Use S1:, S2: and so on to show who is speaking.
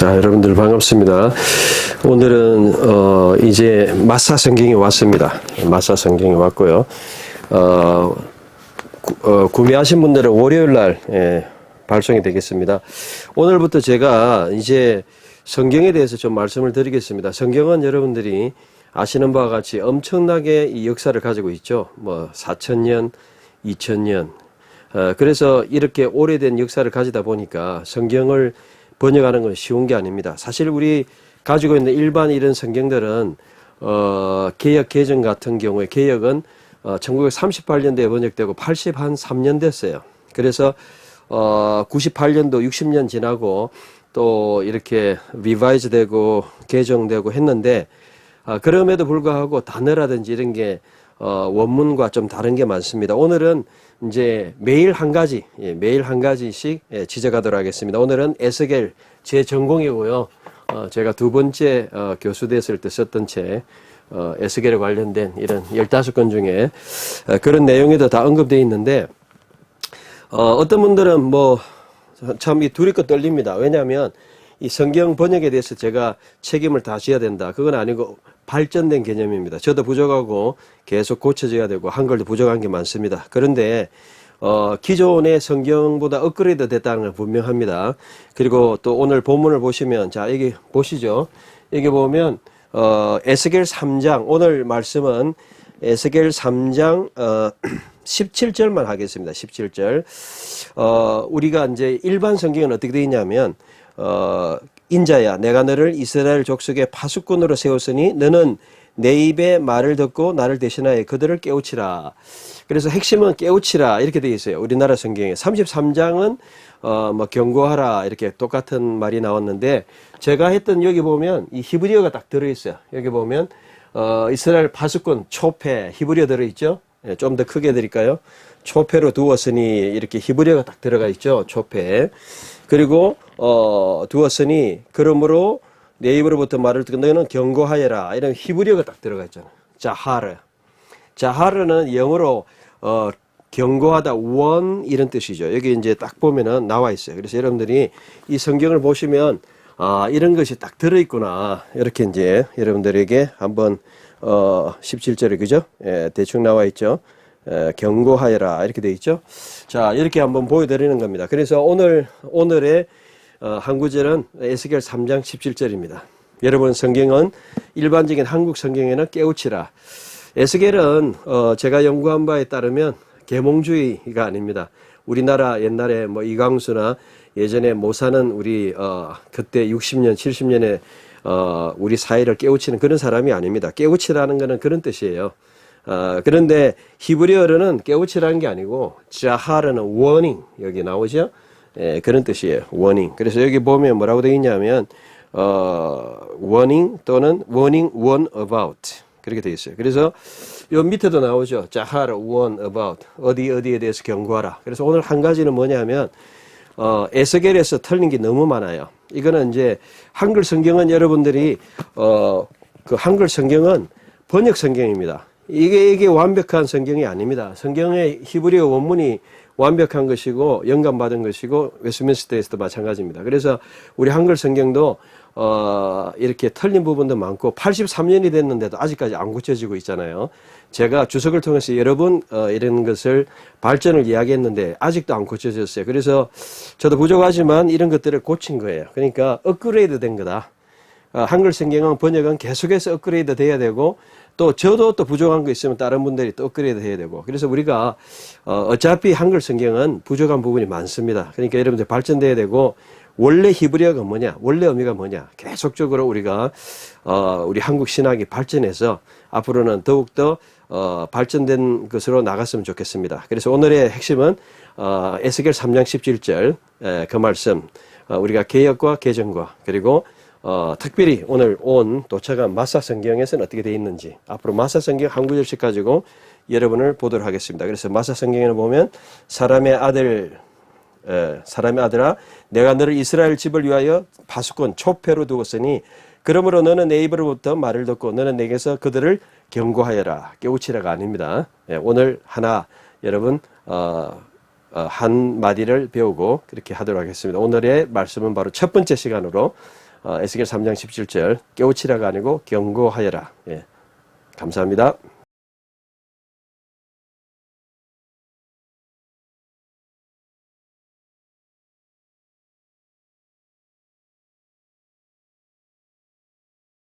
S1: 자, 여러분들 반갑습니다. 오늘은 어 이제 마사 성경이 왔습니다. 마사 성경이 왔고요. 어, 구, 어, 구매하신 분들은 월요일 날 예, 발송이 되겠습니다. 오늘부터 제가 이제 성경에 대해서 좀 말씀을 드리겠습니다. 성경은 여러분들이 아시는 바와 같이 엄청나게 이 역사를 가지고 있죠. 뭐 4천년, 2천년. 어, 그래서 이렇게 오래된 역사를 가지다 보니까 성경을 번역하는 건 쉬운 게 아닙니다. 사실 우리 가지고 있는 일반 이런 성경들은 어, 개혁 개정 같은 경우에 개혁은 어, 1938년도에 번역되고 80한 3년 됐어요. 그래서 어, 98년도 60년 지나고 또 이렇게 리바이즈 되고 개정되고 했는데 아, 그럼에도 불구하고 단어라든지 이런 게 어, 원문과 좀 다른 게 많습니다. 오늘은 이제 매일 한 가지, 예, 매일 한 가지씩 예, 지적하도록 하겠습니다. 오늘은 에스겔 제 전공이고요. 어, 제가 두 번째 어, 교수 됐을 때 썼던 책 어, 에스겔에 관련된 이런 15건 중에 어, 그런 내용에도 다 언급되어 있는데 어, 어떤 분들은 뭐 참 이 둘이 것 떨립니다. 왜냐하면 이 성경 번역에 대해서 제가 책임을 다 져야 된다. 그건 아니고 발전된 개념입니다. 저도 부족하고 계속 고쳐져야 되고 한글도 부족한 게 많습니다. 그런데 어, 기존의 성경보다 업그레이드 됐다는 건 분명합니다. 그리고 또 오늘 본문을 보시면 자 여기 보시죠. 여기 보면 어, 에스겔 3장 오늘 말씀은 에스겔 3장 어, 17절만 하겠습니다. 17절. 어, 우리가 이제 일반 성경은 어떻게 되어 있냐면 어, 인자야 내가 너를 이스라엘 족속의 파수꾼으로 세웠으니 너는 내 입의 말을 듣고 나를 대신하여 그들을 깨우치라. 그래서 핵심은 깨우치라 이렇게 되어 있어요. 우리나라 성경에 33장은 어, 뭐 경고하라 이렇게 똑같은 말이 나왔는데 제가 했던 여기 보면 이 히브리어가 딱 들어 있어요. 여기 보면 어, 이스라엘 파수꾼 초패 히브리어 들어 있죠. 예, 좀 더 크게 드릴까요? 초패로 두었으니 이렇게 히브리어가 딱 들어가 있죠. 초패. 그리고 어, 두었으니 그러므로 내 입으로부터 말을 듣고 너는 경고하여라 이런 히브리어가 딱 들어가 있잖아요. 자하르. 자하르는 영어로 어, 경고하다 원 이런 뜻이죠. 여기 이제 딱 보면은 나와 있어요. 그래서 여러분들이 이 성경을 보시면 아 이런 것이 딱 들어 있구나 이렇게 이제 여러분들에게 한번 어 17절에 그죠? 예, 대충 나와 있죠. 에, 경고하여라 이렇게 돼 있죠. 자 이렇게 한번 보여 드리는 겁니다. 그래서 오늘 오늘의 어, 한 구절은 에스겔 3장 17절입니다. 여러분 성경은 일반적인 한국 성경에는 깨우치라. 에스겔은 어, 제가 연구한 바에 따르면 계몽주의가 아닙니다. 우리나라 옛날에 뭐 이광수나 예전에 모사는 우리 어, 그때 60년 70년에 어, 우리 사회를 깨우치는 그런 사람이 아닙니다. 깨우치라는 것은 그런 뜻이에요. 어, 그런데 히브리어로는 깨우치라는 게 아니고 자하르는 warning 여기 나오죠. 예, 그런 뜻이에요. warning. 그래서 여기 보면 뭐라고 되어 있냐면 어, warning 또는 warning warn about 그렇게 되어 있어요. 그래서 요 밑에도 나오죠. 자하르 warn about 어디 어디에 대해서 경고하라. 그래서 오늘 한 가지는 뭐냐면 어, 에스겔에서 틀린 게 너무 많아요. 이거는 이제 한글 성경은 여러분들이 어, 그 한글 성경은 번역 성경입니다. 이게 이게 완벽한 성경이 아닙니다. 성경의 히브리어 원문이 완벽한 것이고 영감받은 것이고 웨스민스터에서도 마찬가지입니다. 그래서 우리 한글 성경도 어, 이렇게 틀린 부분도 많고 83년이 됐는데도 아직까지 안 고쳐지고 있잖아요. 제가 주석을 통해서 여러 번 어, 이런 것을 발전을 이야기했는데 아직도 안 고쳐졌어요. 그래서 저도 부족하지만 이런 것들을 고친 거예요. 그러니까 업그레이드 된 거다. 어, 한글 성경은 번역은 계속해서 업그레이드 돼야 되고 또 저도 또 부족한 거 있으면 다른 분들이 또 업그레이드 해야 되고 그래서 우리가 어, 어차피 한글 성경은 부족한 부분이 많습니다. 그러니까 여러분들 발전돼야 되고 원래 히브리어가 뭐냐, 원래 의미가 뭐냐, 계속적으로 우리가 어, 우리 한국 신학이 발전해서 앞으로는 더욱더 어, 발전된 것으로 나갔으면 좋겠습니다. 그래서 오늘의 핵심은 어, 에스겔 3장 17절 에, 그 말씀 어, 우리가 개혁과 개정과 그리고 어, 특별히 오늘 온 도착한 마사 성경에서는 어떻게 되어 있는지 앞으로 마사 성경 한 구절씩 가지고 여러분을 보도록 하겠습니다. 그래서 마사 성경에 보면 사람의 아들 에, 사람의 아들아 내가 너를 이스라엘 집을 위하여 파수꾼 초패로 두었으니 그러므로 너는 내 입으로부터 말을 듣고 너는 내게서 그들을 경고하여라 깨우치라가 아닙니다. 예, 오늘 하나 여러분 어, 어, 한 마디를 배우고 그렇게 하도록 하겠습니다. 오늘의 말씀은 바로 첫 번째 시간으로 어, 에스겔 3장 17절 깨우치라가 아니고 경고하여라. 예. 감사합니다.